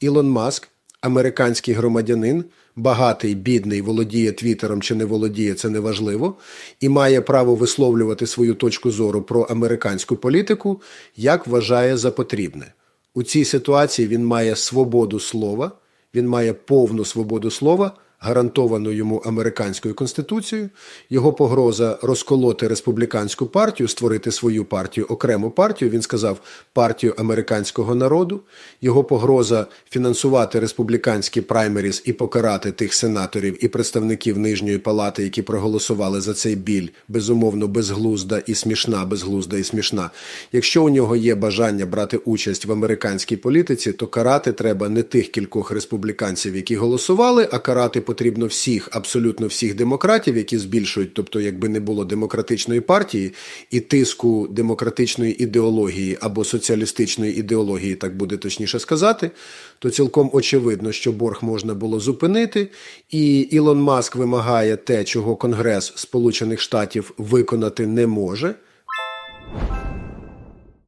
Ілон Маск, американський громадянин, багатий, бідний, володіє Твіттером чи не володіє, це неважливо, і має право висловлювати свою точку зору про американську політику, як вважає за потрібне. У цій ситуації він має свободу слова, він має повну свободу слова, гарантовану йому американською конституцією. Його погроза розколоти республіканську партію, створити свою партію, окрему партію. Він сказав партію американського народу. Його погроза фінансувати республіканські праймеріс і покарати тих сенаторів і представників нижньої палати, які проголосували за цей біль, безумовно, безглузда і смішна, безглузда і смішна. Якщо у нього є бажання брати участь в американській політиці, то карати треба не тих кількох республіканців, які голосували, а карати потрібно всіх, абсолютно всіх демократів, які збільшують, тобто, якби не було демократичної партії і тиску демократичної ідеології або соціалістичної ідеології, так буде точніше сказати, то цілком очевидно, що борг можна було зупинити, і Ілон Маск вимагає те, чого Конгрес Сполучених Штатів виконати не може.